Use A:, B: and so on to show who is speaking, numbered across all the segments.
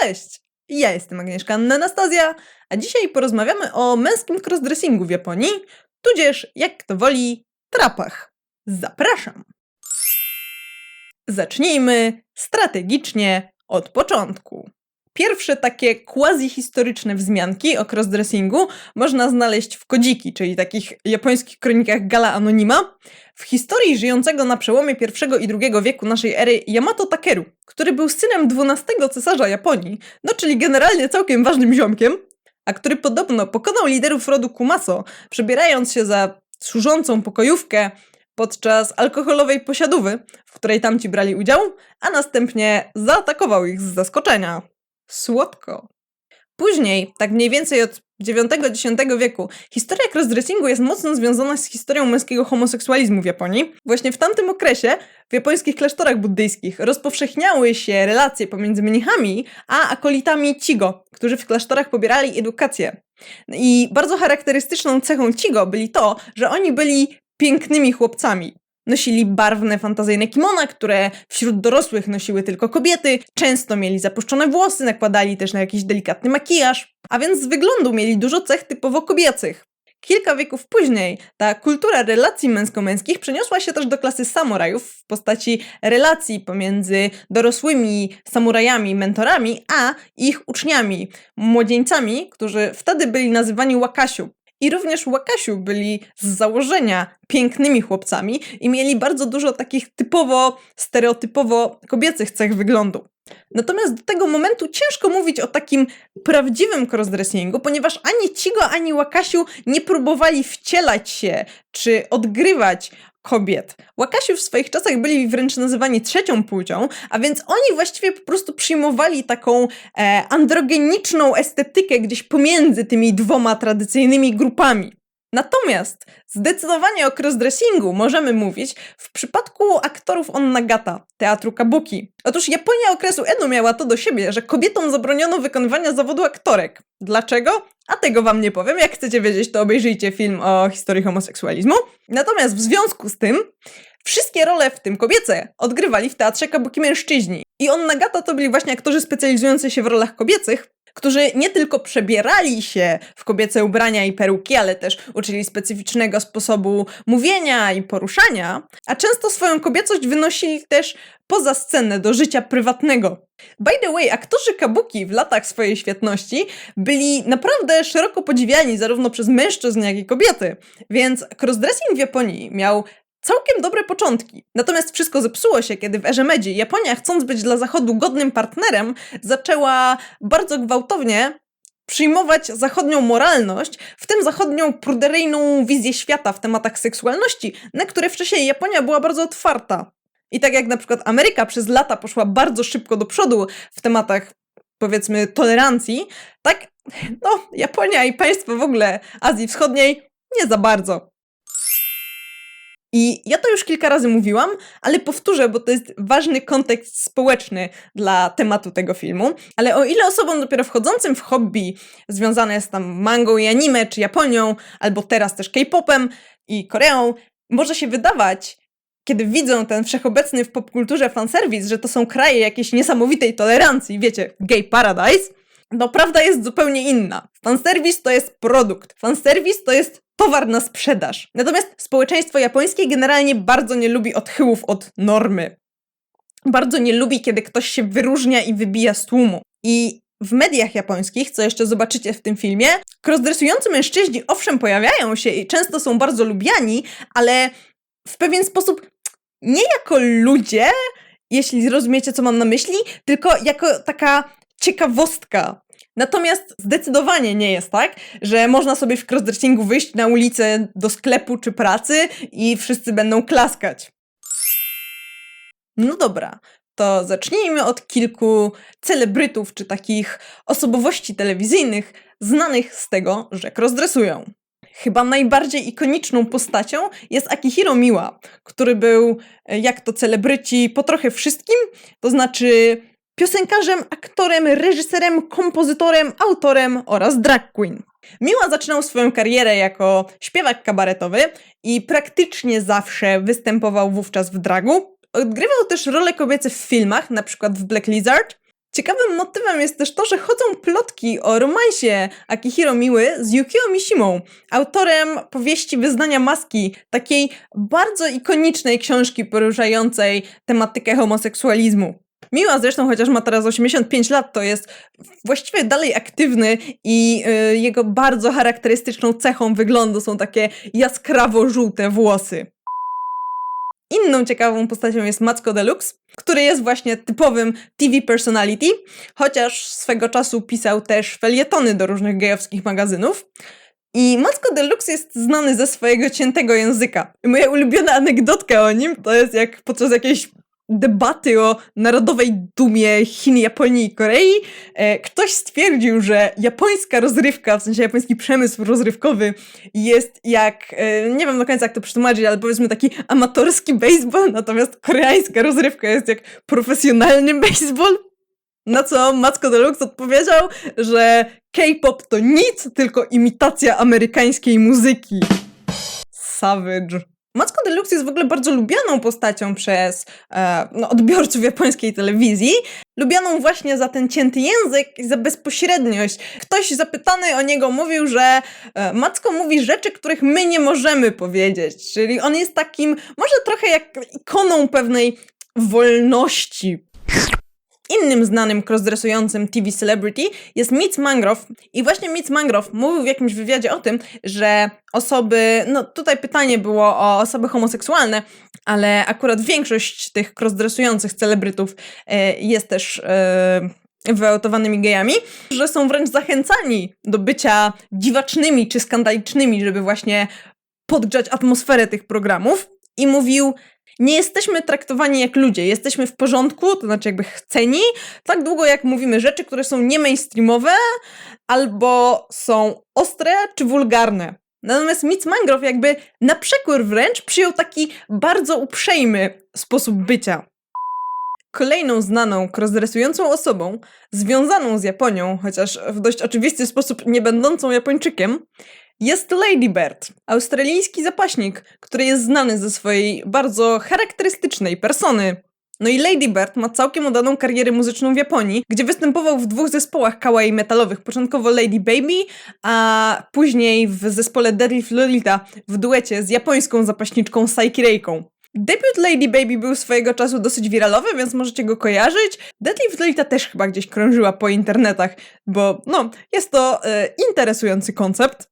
A: Cześć! Ja jestem Agnieszka Anastazja, a dzisiaj porozmawiamy o męskim crossdressingu w Japonii, tudzież, jak kto woli, trapach. Zapraszam! Zacznijmy strategicznie od początku. Pierwsze takie quasi-historyczne wzmianki o crossdressingu można znaleźć w Kodziki, czyli takich japońskich kronikach Gala Anonima, w historii żyjącego na przełomie I i II wieku naszej ery Yamato Takeru, który był synem XII cesarza Japonii, no czyli generalnie całkiem ważnym ziomkiem, a który podobno pokonał liderów rodu Kumaso, przebierając się za służącą pokojówkę podczas alkoholowej posiadówy, w której tamci brali udział, a następnie zaatakował ich z zaskoczenia. Słodko. Później, tak mniej więcej od IX-X wieku, historia crossdressingu jest mocno związana z historią męskiego homoseksualizmu w Japonii. Właśnie w tamtym okresie w japońskich klasztorach buddyjskich rozpowszechniały się relacje pomiędzy mnichami a akolitami Chigo, którzy w klasztorach pobierali edukację. I bardzo charakterystyczną cechą Chigo byli to, że oni byli pięknymi chłopcami. Nosili barwne, fantazyjne kimona, które wśród dorosłych nosiły tylko kobiety, często mieli zapuszczone włosy, nakładali też na jakiś delikatny makijaż, a więc z wyglądu mieli dużo cech typowo kobiecych. Kilka wieków później ta kultura relacji męsko-męskich przeniosła się też do klasy samurajów w postaci relacji pomiędzy dorosłymi samurajami, mentorami, a ich uczniami, młodzieńcami, którzy wtedy byli nazywani wakasiu, i również Łakasiu byli z założenia pięknymi chłopcami i mieli bardzo dużo takich typowo, stereotypowo kobiecych cech wyglądu. Natomiast do tego momentu ciężko mówić o takim prawdziwym crossdressingu, ponieważ ani Cigo, ani Łakasiu nie próbowali wcielać się czy odgrywać kobiet. Łakasiu w swoich czasach byli wręcz nazywani trzecią płcią, a więc oni właściwie po prostu przyjmowali taką e, androgeniczną estetykę gdzieś pomiędzy tymi dwoma tradycyjnymi grupami. Natomiast zdecydowanie o crossdressingu możemy mówić w przypadku aktorów Onnagata, teatru kabuki. Otóż Japonia okresu Edo miała to do siebie, że kobietom zabroniono wykonywania zawodu aktorek. Dlaczego? A tego wam nie powiem. Jak chcecie wiedzieć, to obejrzyjcie film o historii homoseksualizmu. Natomiast w związku z tym Wszystkie role, w tym kobiece, odgrywali w teatrze kabuki mężczyźni. I Onnagata to byli właśnie aktorzy specjalizujący się w rolach kobiecych, którzy nie tylko przebierali się w kobiece ubrania i peruki, ale też uczyli specyficznego sposobu mówienia i poruszania, a często swoją kobiecość wynosili też poza scenę do życia prywatnego. By the way, aktorzy kabuki w latach swojej świetności byli naprawdę szeroko podziwiani zarówno przez mężczyzn, jak i kobiety, więc crossdressing w Japonii miał całkiem dobre początki. Natomiast wszystko zepsuło się, kiedy w erze Meiji Japonia, chcąc być dla Zachodu godnym partnerem, zaczęła bardzo gwałtownie przyjmować zachodnią moralność, w tym zachodnią pruderyjną wizję świata w tematach seksualności, na które wcześniej Japonia była bardzo otwarta. I tak jak na przykład Ameryka przez lata poszła bardzo szybko do przodu w tematach powiedzmy tolerancji, tak no Japonia i państwa w ogóle Azji Wschodniej nie za bardzo. I ja to już kilka razy mówiłam, ale powtórzę, bo to jest ważny kontekst społeczny dla tematu tego filmu. Ale o ile osobom dopiero wchodzącym w hobby związane z tam mangą i anime, czy Japonią, albo teraz też K-popem i Koreą, może się wydawać, kiedy widzą ten wszechobecny w popkulturze fanserwis, że to są kraje jakiejś niesamowitej tolerancji, wiecie, gay paradise, no prawda jest zupełnie inna. Fanserwis to jest produkt. Fanserwis to jest towar na sprzedaż. Natomiast społeczeństwo japońskie generalnie bardzo nie lubi odchyłów od normy. Bardzo nie lubi, kiedy ktoś się wyróżnia i wybija z tłumu. I w mediach japońskich, co jeszcze zobaczycie w tym filmie, crossdressujący mężczyźni owszem pojawiają się i często są bardzo lubiani, ale w pewien sposób nie jako ludzie, jeśli zrozumiecie, co mam na myśli, tylko jako taka ciekawostka. Natomiast zdecydowanie nie jest tak, że można sobie w crossdressingu wyjść na ulicę do sklepu czy pracy i wszyscy będą klaskać. No dobra, to zacznijmy od kilku celebrytów czy takich osobowości telewizyjnych znanych z tego, że crossdressują. Chyba najbardziej ikoniczną postacią jest Akihiro Miwa, który był, jak to celebryci, po trochę wszystkim, to znaczy piosenkarzem, aktorem, reżyserem, kompozytorem, autorem oraz drag queen. Miła zaczynał swoją karierę jako śpiewak kabaretowy i praktycznie zawsze występował wówczas w dragu. Odgrywał też role kobiece w filmach, przykład w Black Lizard, Ciekawym motywem jest też to, że chodzą plotki o romansie Akihiro Miły z Yukio Mishimą, autorem powieści Wyznania Maski, takiej bardzo ikonicznej książki poruszającej tematykę homoseksualizmu. Miła zresztą, chociaż ma teraz 85 lat, to jest właściwie dalej aktywny i y, jego bardzo charakterystyczną cechą wyglądu są takie jaskrawo-żółte włosy. Inną ciekawą postacią jest Macko Deluxe, który jest właśnie typowym TV personality, chociaż swego czasu pisał też felietony do różnych gejowskich magazynów. I Macko Deluxe jest znany ze swojego ciętego języka. Moja ulubiona anegdotka o nim to jest jak podczas jakiejś debaty o narodowej dumie Chin, Japonii i Korei, e, ktoś stwierdził, że japońska rozrywka, w sensie japoński przemysł rozrywkowy jest jak, e, nie wiem do końca jak to przetłumaczyć, ale powiedzmy taki amatorski baseball, natomiast koreańska rozrywka jest jak profesjonalny baseball. Na co Macko Deluxe odpowiedział, że K-pop to nic, tylko imitacja amerykańskiej muzyki. Savage. Macko Deluxe jest w ogóle bardzo lubianą postacią przez e, no, odbiorców japońskiej telewizji. Lubianą właśnie za ten cięty język i za bezpośredniość. Ktoś zapytany o niego mówił, że e, Macko mówi rzeczy, których my nie możemy powiedzieć. Czyli on jest takim, może trochę jak ikoną pewnej wolności, Innym znanym crossdressującym TV celebrity jest Mitch Mangrove i właśnie Mitch Mangrove mówił w jakimś wywiadzie o tym, że osoby, no tutaj pytanie było o osoby homoseksualne, ale akurat większość tych crossdressujących celebrytów e, jest też e, wyautowanymi gejami, że są wręcz zachęcani do bycia dziwacznymi czy skandalicznymi, żeby właśnie podgrzać atmosferę tych programów. I mówił, nie jesteśmy traktowani jak ludzie, jesteśmy w porządku, to znaczy jakby chceni, tak długo jak mówimy rzeczy, które są nie mainstreamowe albo są ostre czy wulgarne. Natomiast Mitch Mangrove jakby na przekór wręcz przyjął taki bardzo uprzejmy sposób bycia. Kolejną znaną, crossdressującą osobą, związaną z Japonią, chociaż w dość oczywisty sposób nie będącą Japończykiem, jest Lady Bird, australijski zapaśnik, który jest znany ze swojej bardzo charakterystycznej persony. No i Lady Bird ma całkiem udaną karierę muzyczną w Japonii, gdzie występował w dwóch zespołach kawaii metalowych, początkowo Lady Baby, a później w zespole Deadlift Lolita w duecie z japońską zapaśniczką Saiki Reiko. Debiut Lady Baby był swojego czasu dosyć wiralowy, więc możecie go kojarzyć. Deadlift Lolita też chyba gdzieś krążyła po internetach, bo no, jest to e, interesujący koncept.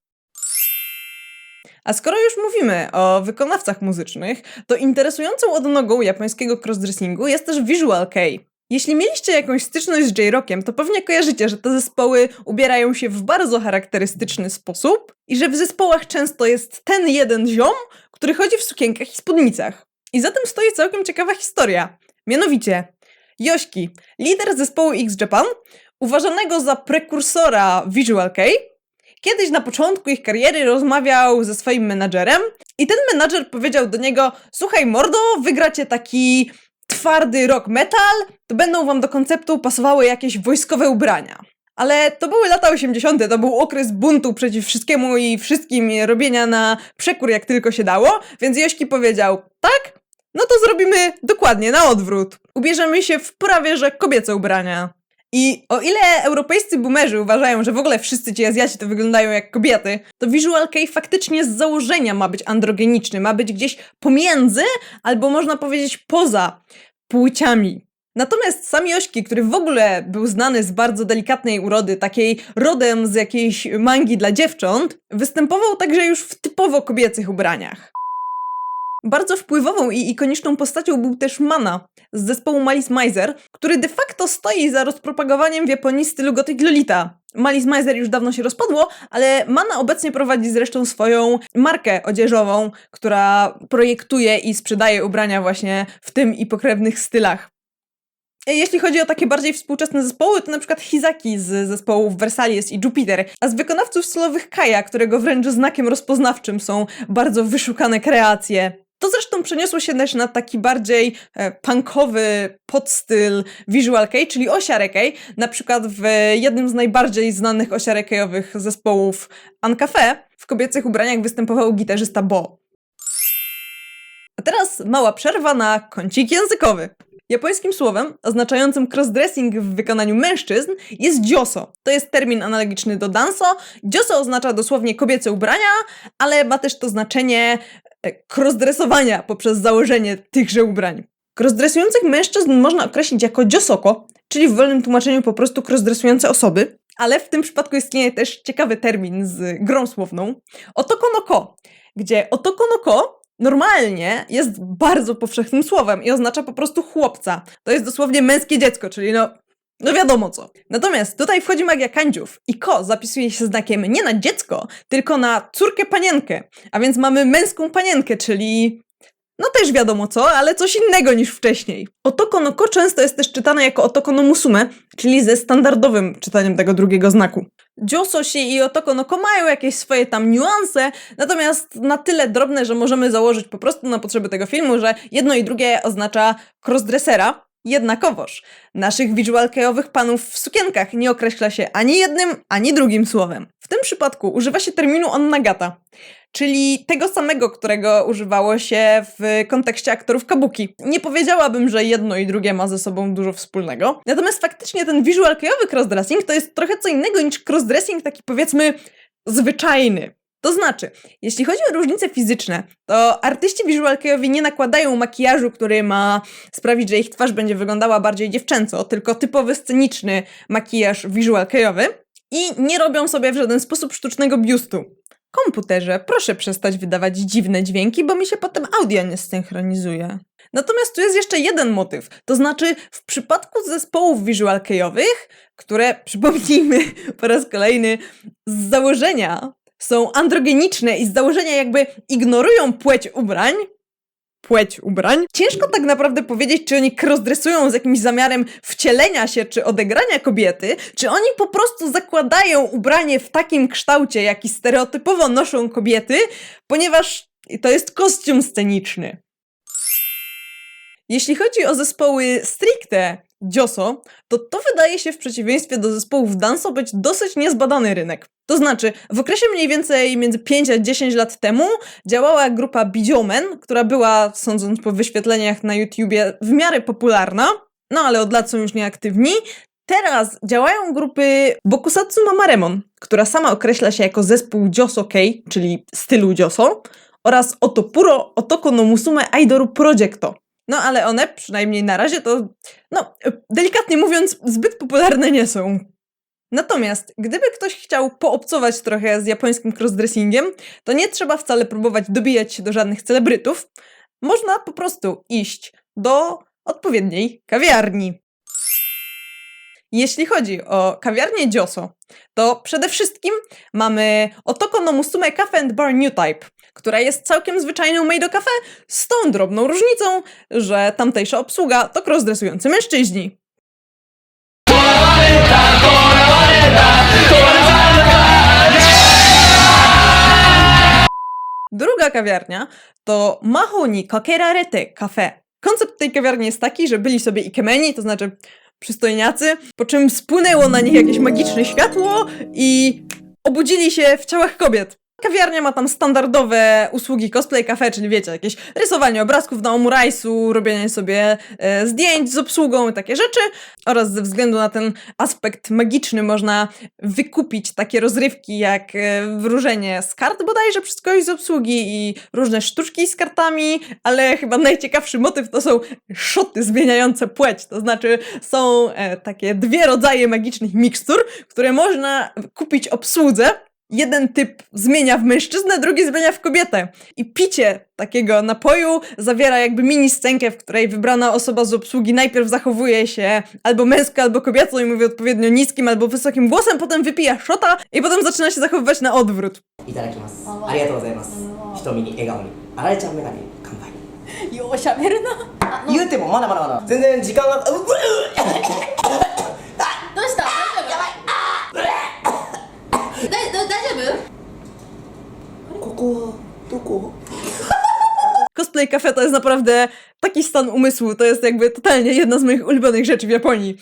A: A skoro już mówimy o wykonawcach muzycznych, to interesującą odnogą japońskiego crossdressingu jest też Visual Kei. Jeśli mieliście jakąś styczność z J-Rockiem, to pewnie kojarzycie, że te zespoły ubierają się w bardzo charakterystyczny sposób i że w zespołach często jest ten jeden ziom, który chodzi w sukienkach i spódnicach. I za tym stoi całkiem ciekawa historia. Mianowicie, Yoshiki, lider zespołu X Japan, uważanego za prekursora Visual Kei, Kiedyś na początku ich kariery rozmawiał ze swoim menadżerem i ten menadżer powiedział do niego: Słuchaj, mordo, wygracie taki twardy rock metal, to będą wam do konceptu pasowały jakieś wojskowe ubrania. Ale to były lata 80., to był okres buntu przeciw wszystkiemu i wszystkim robienia na przekór jak tylko się dało, więc Jośki powiedział: Tak? No to zrobimy dokładnie na odwrót. Ubierzemy się w prawie że kobiece ubrania. I o ile europejscy boomerzy uważają, że w ogóle wszyscy ci Azjaci to wyglądają jak kobiety, to Visual Kei faktycznie z założenia ma być androgeniczny, ma być gdzieś pomiędzy, albo można powiedzieć poza płciami. Natomiast sam Yoshiki, który w ogóle był znany z bardzo delikatnej urody, takiej rodem z jakiejś mangi dla dziewcząt, występował także już w typowo kobiecych ubraniach. Bardzo wpływową i ikoniczną postacią był też Mana z zespołu Malice Miser, który de facto stoi za rozpropagowaniem w Japonii stylu Gothic Lolita. Malice Miser już dawno się rozpadło, ale Mana obecnie prowadzi zresztą swoją markę odzieżową, która projektuje i sprzedaje ubrania właśnie w tym i pokrewnych stylach. Jeśli chodzi o takie bardziej współczesne zespoły, to na przykład Hizaki z zespołów Versailles i Jupiter, a z wykonawców stylowych Kaja, którego wręcz znakiem rozpoznawczym są bardzo wyszukane kreacje. To zresztą przeniosło się też na taki bardziej e, punkowy podstyl visual kei, czyli osiarekei. Na przykład w jednym z najbardziej znanych osiarekejowych zespołów Ancafe w kobiecych ubraniach występował gitarzysta Bo. A teraz mała przerwa na kącik językowy. Japońskim słowem oznaczającym crossdressing w wykonaniu mężczyzn jest dzioso. To jest termin analogiczny do danso. Dzioso oznacza dosłownie kobiece ubrania, ale ma też to znaczenie e, crossdressowania poprzez założenie tychże ubrań. Crossdressujących mężczyzn można określić jako dziosoko, czyli w wolnym tłumaczeniu po prostu crossdressujące osoby, ale w tym przypadku istnieje też ciekawy termin z grą słowną otoko no ko, gdzie otoko no ko normalnie jest bardzo powszechnym słowem i oznacza po prostu chłopca. To jest dosłownie męskie dziecko, czyli no no wiadomo co. Natomiast tutaj wchodzi magia kandziów i ko zapisuje się znakiem nie na dziecko, tylko na córkę panienkę. A więc mamy męską panienkę, czyli no też wiadomo co, ale coś innego niż wcześniej. Otoko no ko często jest też czytane jako otoko no musume, czyli ze standardowym czytaniem tego drugiego znaku. Dziososi i otoko no ko mają jakieś swoje tam niuanse, natomiast na tyle drobne, że możemy założyć po prostu na potrzeby tego filmu, że jedno i drugie oznacza crossdressera, Jednakowoż naszych visualkejowych panów w sukienkach nie określa się ani jednym, ani drugim słowem. W tym przypadku używa się terminu onnagata, czyli tego samego, którego używało się w kontekście aktorów kabuki. Nie powiedziałabym, że jedno i drugie ma ze sobą dużo wspólnego. Natomiast faktycznie ten visualkejowy crossdressing to jest trochę co innego niż crossdressing taki powiedzmy zwyczajny. To znaczy, jeśli chodzi o różnice fizyczne, to artyści visualkejowi nie nakładają makijażu, który ma sprawić, że ich twarz będzie wyglądała bardziej dziewczęco, tylko typowy sceniczny makijaż visualkejowy i nie robią sobie w żaden sposób sztucznego biustu. Komputerze, proszę przestać wydawać dziwne dźwięki, bo mi się potem audio nie synchronizuje. Natomiast tu jest jeszcze jeden motyw, to znaczy w przypadku zespołów visualkejowych, które, przypomnijmy po raz kolejny, z założenia są androgeniczne i z założenia jakby ignorują płeć ubrań, płeć ubrań. Ciężko tak naprawdę powiedzieć, czy oni crossdressują z jakimś zamiarem wcielenia się czy odegrania kobiety, czy oni po prostu zakładają ubranie w takim kształcie, jaki stereotypowo noszą kobiety, ponieważ to jest kostium sceniczny. Jeśli chodzi o zespoły stricte dzioso, to to wydaje się w przeciwieństwie do zespołów danso być dosyć niezbadany rynek. To znaczy, w okresie mniej więcej między 5 a 10 lat temu działała grupa Bidiomen, która była, sądząc po wyświetleniach na YouTubie, w miarę popularna, no ale od lat są już nieaktywni. Teraz działają grupy Bokusatsu Mamaremon, która sama określa się jako zespół Joso Kei, czyli stylu Joso, oraz Otopuro Otoko no Musume Aidoru Projecto. No ale one, przynajmniej na razie, to, no, delikatnie mówiąc, zbyt popularne nie są. Natomiast, gdyby ktoś chciał poobcować trochę z japońskim crossdressingiem, to nie trzeba wcale próbować dobijać się do żadnych celebrytów. Można po prostu iść do odpowiedniej kawiarni. Jeśli chodzi o kawiarnię Dzioso, to przede wszystkim mamy Otoko no Musume Cafe and Bar New Type, która jest całkiem zwyczajną Meido Cafe z tą drobną różnicą, że tamtejsza obsługa to crossdressujący mężczyźni. Druga kawiarnia to Mahoni Kakerarete Cafe. Koncept tej kawiarni jest taki, że byli sobie ikemeni, to znaczy przystojniacy, po czym spłynęło na nich jakieś magiczne światło i obudzili się w ciałach kobiet. Kawiarnia ma tam standardowe usługi cosplay cafe, czyli wiecie, jakieś rysowanie obrazków na omurajsu, robienie sobie e, zdjęć z obsługą i takie rzeczy. Oraz ze względu na ten aspekt magiczny można wykupić takie rozrywki jak e, wróżenie z kart bodajże przez kogoś z obsługi i różne sztuczki z kartami, ale chyba najciekawszy motyw to są szoty zmieniające płeć. To znaczy są e, takie dwie rodzaje magicznych mikstur, które można kupić obsłudze jeden typ zmienia w mężczyznę, drugi zmienia w kobietę. I picie takiego napoju zawiera jakby mini scenkę, w której wybrana osoba z obsługi najpierw zachowuje się albo męsko, albo kobieco i mówi odpowiednio niskim albo wysokim głosem, potem wypija szota i potem zaczyna się zachowywać na odwrót.
B: いただきますありがとうございます瞳に笑顔にあられちゃんメガネ乾杯
C: ようしゃべるなあの
B: 言うてもまだまだまだ全然時間がうっ
C: どうした大丈夫だだ大
B: Idziemy. Koko, toko.
A: Cosplay cafe to jest naprawdę taki stan umysłu, to jest jakby totalnie jedna z moich ulubionych rzeczy w Japonii.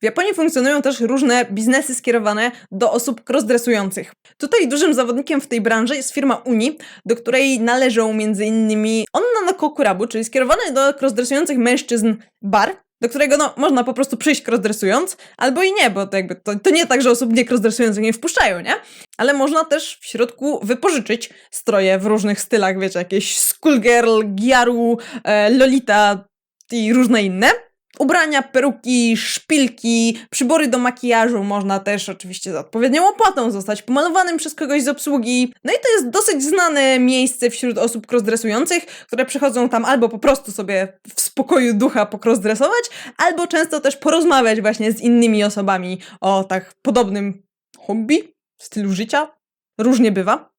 A: W Japonii funkcjonują też różne biznesy skierowane do osób crossdressujących. Tutaj dużym zawodnikiem w tej branży jest firma Uni, do której należą m.in. Onna no Kokurabu, czyli skierowany do crossdressujących mężczyzn bar, do którego no, można po prostu przyjść crossdressując, albo i nie, bo to, jakby to, to nie tak, że osób nie crossdressujących nie wpuszczają, nie? Ale można też w środku wypożyczyć stroje w różnych stylach, wiecie, jakieś schoolgirl, giaru, e, lolita i różne inne. Ubrania, peruki, szpilki, przybory do makijażu można też oczywiście za odpowiednią opłatą zostać pomalowanym przez kogoś z obsługi. No i to jest dosyć znane miejsce wśród osób crossdressujących, które przychodzą tam albo po prostu sobie w spokoju ducha pokrossdressować, albo często też porozmawiać właśnie z innymi osobami o tak podobnym hobby, stylu życia. Różnie bywa.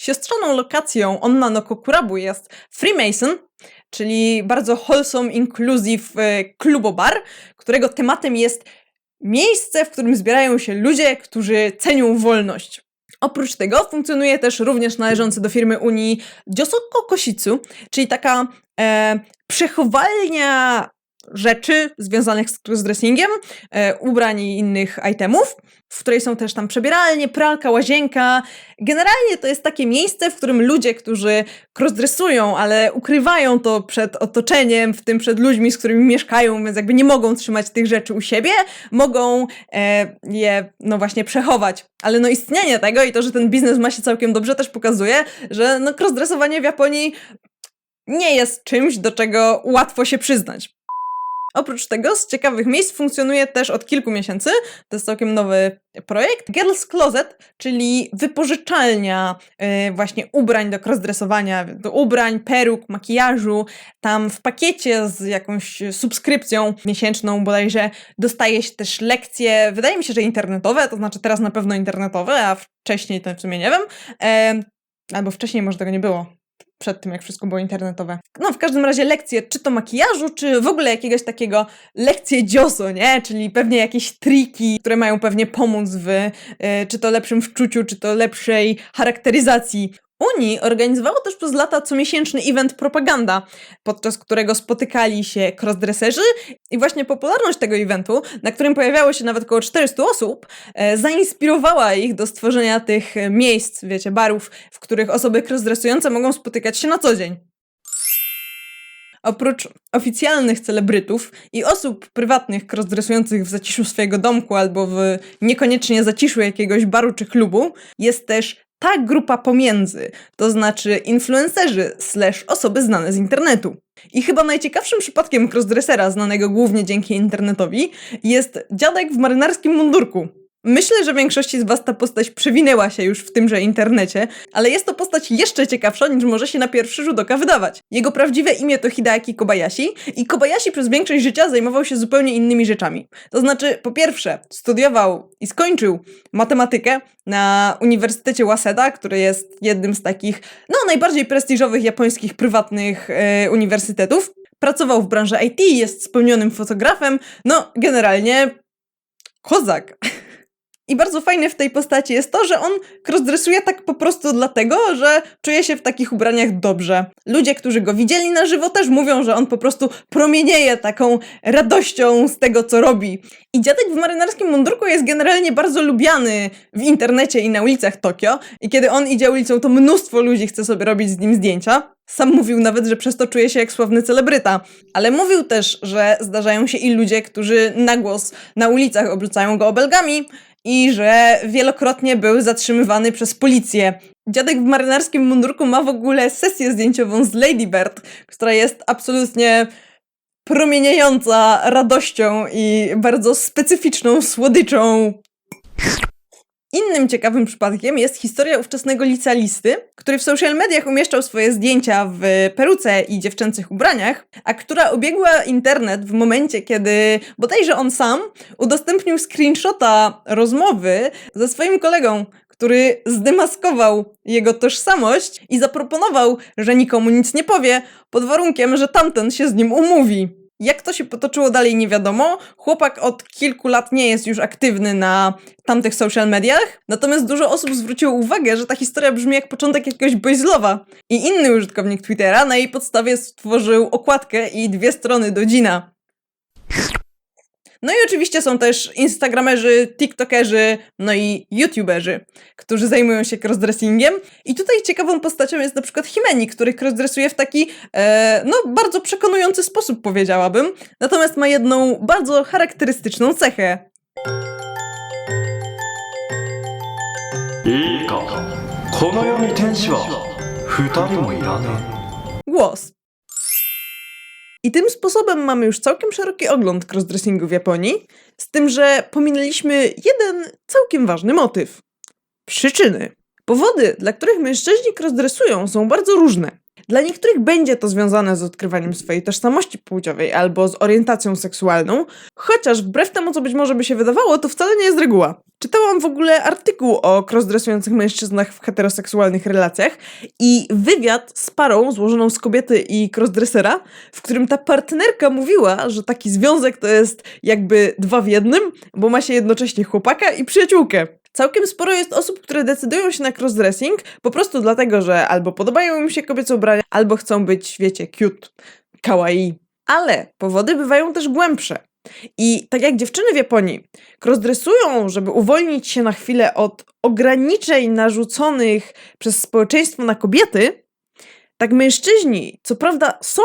A: Siostrzaną lokacją Onna no Kokurabu jest Freemason, czyli bardzo wholesome, inclusive e, klubobar, którego tematem jest miejsce, w którym zbierają się ludzie, którzy cenią wolność. Oprócz tego funkcjonuje też również należący do firmy Unii Josoko Koshicu, czyli taka e, przechowalnia rzeczy związanych z crossdressingiem, e, ubrań i innych itemów, w której są też tam przebieralnie, pralka, łazienka. Generalnie to jest takie miejsce, w którym ludzie, którzy crossdressują, ale ukrywają to przed otoczeniem, w tym przed ludźmi, z którymi mieszkają, więc jakby nie mogą trzymać tych rzeczy u siebie, mogą e, je no właśnie przechować. Ale no istnienie tego i to, że ten biznes ma się całkiem dobrze też pokazuje, że no crossdressowanie w Japonii nie jest czymś, do czego łatwo się przyznać. Oprócz tego z ciekawych miejsc funkcjonuje też od kilku miesięcy, to jest całkiem nowy projekt, Girls Closet, czyli wypożyczalnia y, właśnie ubrań do crossdressowania, do ubrań, peruk, makijażu. Tam w pakiecie z jakąś subskrypcją miesięczną bodajże dostaje się też lekcje, wydaje mi się, że internetowe, to znaczy teraz na pewno internetowe, a wcześniej to w sumie nie wiem. E, albo wcześniej może tego nie było przed tym, jak wszystko było internetowe. No, w każdym razie lekcje, czy to makijażu, czy w ogóle jakiegoś takiego lekcje dzioso, nie? Czyli pewnie jakieś triki, które mają pewnie pomóc w y, czy to lepszym wczuciu, czy to lepszej charakteryzacji. Uni organizowało też przez lata comiesięczny event propaganda, podczas którego spotykali się crossdresserzy i właśnie popularność tego eventu, na którym pojawiało się nawet około 400 osób, e, zainspirowała ich do stworzenia tych e, miejsc, wiecie, barów, w których osoby crossdressujące mogą spotykać się na co dzień. Oprócz oficjalnych celebrytów i osób prywatnych crossdressujących w zaciszu swojego domku albo w niekoniecznie zaciszu jakiegoś baru czy klubu, jest też ta grupa pomiędzy, to znaczy influencerzy slash osoby znane z internetu. I chyba najciekawszym przypadkiem crossdressera, znanego głównie dzięki internetowi, jest dziadek w marynarskim mundurku. Myślę, że większości z Was ta postać przewinęła się już w tymże internecie, ale jest to postać jeszcze ciekawsza niż może się na pierwszy rzut oka wydawać. Jego prawdziwe imię to Hideaki Kobayashi i Kobayashi przez większość życia zajmował się zupełnie innymi rzeczami. To znaczy, po pierwsze, studiował i skończył matematykę na Uniwersytecie Waseda, który jest jednym z takich, no, najbardziej prestiżowych japońskich prywatnych e, uniwersytetów. Pracował w branży IT, jest spełnionym fotografem, no, generalnie kozak. I bardzo fajne w tej postaci jest to, że on crossdressuje tak po prostu dlatego, że czuje się w takich ubraniach dobrze. Ludzie, którzy go widzieli na żywo, też mówią, że on po prostu promienieje taką radością z tego, co robi. I dziadek w marynarskim mundurku jest generalnie bardzo lubiany w internecie i na ulicach Tokio. I kiedy on idzie ulicą, to mnóstwo ludzi chce sobie robić z nim zdjęcia. Sam mówił nawet, że przez to czuje się jak sławny celebryta. Ale mówił też, że zdarzają się i ludzie, którzy na głos na ulicach obrzucają go obelgami i że wielokrotnie był zatrzymywany przez policję. Dziadek w marynarskim mundurku ma w ogóle sesję zdjęciową z Lady Bird, która jest absolutnie promieniejąca radością i bardzo specyficzną słodyczą. Innym ciekawym przypadkiem jest historia ówczesnego licealisty, który w social mediach umieszczał swoje zdjęcia w peruce i dziewczęcych ubraniach, a która obiegła internet w momencie, kiedy bodajże on sam udostępnił screenshota rozmowy ze swoim kolegą, który zdemaskował jego tożsamość i zaproponował, że nikomu nic nie powie, pod warunkiem, że tamten się z nim umówi. Jak to się potoczyło dalej, nie wiadomo. Chłopak od kilku lat nie jest już aktywny na tamtych social mediach, natomiast dużo osób zwróciło uwagę, że ta historia brzmi jak początek jakiegoś boyslowa. I inny użytkownik Twittera na jej podstawie stworzył okładkę i dwie strony do Dzina. No i oczywiście są też instagramerzy, tiktokerzy, no i youtuberzy, którzy zajmują się crossdressingiem. I tutaj ciekawą postacią jest na przykład Himeni, który crossdressuje w taki, e, no bardzo przekonujący sposób powiedziałabym. Natomiast ma jedną bardzo charakterystyczną cechę. Głos. I tym sposobem mamy już całkiem szeroki ogląd crossdressingu w Japonii, z tym, że pominęliśmy jeden całkiem ważny motyw. Przyczyny. Powody, dla których mężczyźni crossdressują są bardzo różne. Dla niektórych będzie to związane z odkrywaniem swojej tożsamości płciowej albo z orientacją seksualną, chociaż wbrew temu, co być może by się wydawało, to wcale nie jest reguła. Czytałam w ogóle artykuł o crossdressujących mężczyznach w heteroseksualnych relacjach i wywiad z parą złożoną z kobiety i crossdressera, w którym ta partnerka mówiła, że taki związek to jest jakby dwa w jednym, bo ma się jednocześnie chłopaka i przyjaciółkę. Całkiem sporo jest osób, które decydują się na crossdressing po prostu dlatego, że albo podobają im się kobiece ubrania, albo chcą być, wiecie, cute, kawaii. Ale powody bywają też głębsze. I tak jak dziewczyny w Japonii crossdressują, żeby uwolnić się na chwilę od ograniczeń narzuconych przez społeczeństwo na kobiety, tak mężczyźni, co prawda, są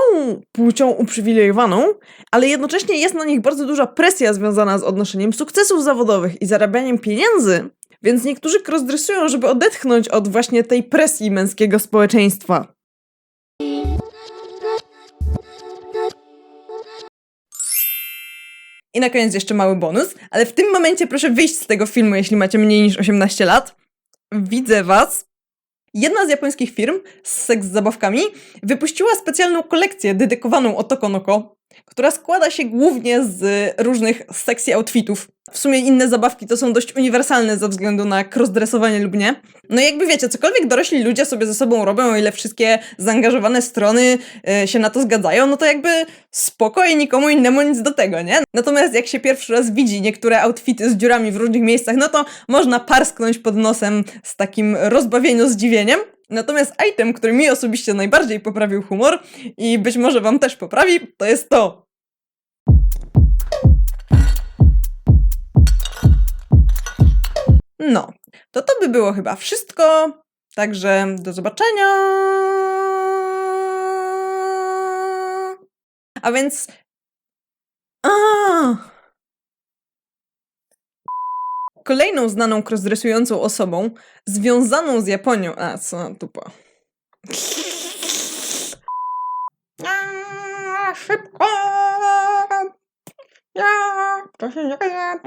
A: płcią uprzywilejowaną, ale jednocześnie jest na nich bardzo duża presja związana z odnoszeniem sukcesów zawodowych i zarabianiem pieniędzy, więc niektórzy crossdressują, żeby odetchnąć od właśnie tej presji męskiego społeczeństwa. I na koniec jeszcze mały bonus, ale w tym momencie proszę wyjść z tego filmu, jeśli macie mniej niż 18 lat. Widzę was. Jedna z japońskich firm z seks z zabawkami wypuściła specjalną kolekcję dedykowaną Otoko no Ko, która składa się głównie z różnych sexy outfitów. W sumie inne zabawki to są dość uniwersalne ze względu na crossdressowanie lub nie. No i jakby wiecie, cokolwiek dorośli ludzie sobie ze sobą robią, o ile wszystkie zaangażowane strony e, się na to zgadzają, no to jakby spoko i nikomu innemu nic do tego, nie? Natomiast jak się pierwszy raz widzi niektóre outfity z dziurami w różnych miejscach, no to można parsknąć pod nosem z takim rozbawieniu zdziwieniem. Natomiast item, który mi osobiście najbardziej poprawił humor i być może wam też poprawi, to jest to. No, to to by było chyba wszystko. Także do zobaczenia. A więc. A! Kolejną znaną crossdressującą osobą, związaną z Japonią. A, co tupo. A, szybko! Ja, to się dzieje.